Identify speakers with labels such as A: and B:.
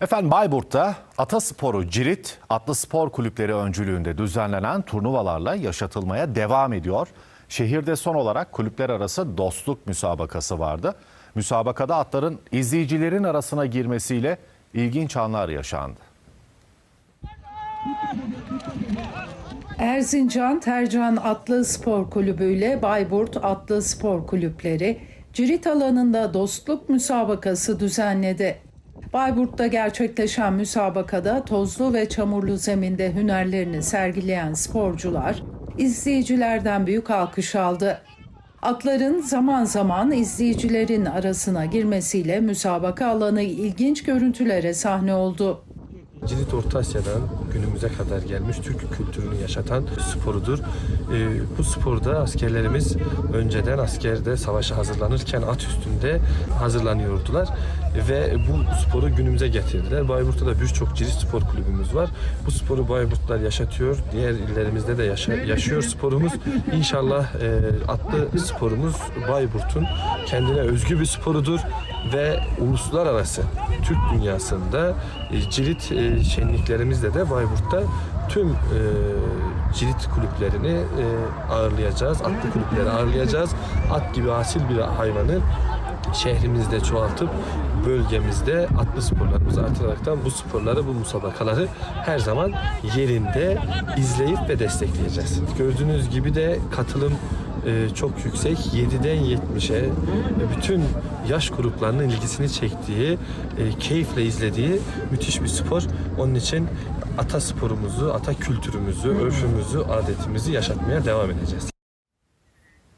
A: Efendim Bayburt'ta Atasporu Cirit Atlı Spor Kulüpleri öncülüğünde düzenlenen turnuvalarla yaşatılmaya devam ediyor. Şehirde son olarak kulüpler arası dostluk müsabakası vardı. Müsabakada atların izleyicilerin arasına girmesiyle ilginç anlar yaşandı.
B: Erzincan Tercan Atlı Spor Kulübü ile Bayburt Atlı Spor Kulüpleri Cirit alanında dostluk müsabakası düzenledi. Bayburt'ta gerçekleşen müsabakada tozlu ve çamurlu zeminde hünerlerini sergileyen sporcular izleyicilerden büyük alkış aldı. Atların zaman zaman izleyicilerin arasına girmesiyle müsabaka alanı ilginç görüntülere sahne oldu.
C: Cirit Orta Asya'dan günümüze kadar gelmiş Türk kültürünü yaşatan sporudur. Ee, bu sporda askerlerimiz önceden askerde savaşa hazırlanırken at üstünde hazırlanıyordular ve bu sporu günümüze getirdiler. Bayburt'ta da birçok cirit spor kulübümüz var. Bu sporu Bayburtlar yaşatıyor. Diğer illerimizde de yaşa- yaşıyor sporumuz. İnşallah e, atlı sporumuz Bayburt'un kendine özgü bir sporudur ve uluslararası Türk dünyasında e, cirit e, şenliklerimizde de Bayburt'ta tüm e, cirit kulüplerini e, ağırlayacağız. Atlı kulüpleri ağırlayacağız. At gibi asil bir hayvanı şehrimizde çoğaltıp bölgemizde atlı sporlarımızı artıraraktan bu sporları, bu musabakaları her zaman yerinde izleyip ve destekleyeceğiz. Gördüğünüz gibi de katılım e, çok yüksek. 7'den 70'e bütün yaş gruplarının ilgisini çektiği, e, keyifle izlediği müthiş bir spor. Onun için ata sporumuzu, ata kültürümüzü, örfümüzü, adetimizi yaşatmaya devam edeceğiz.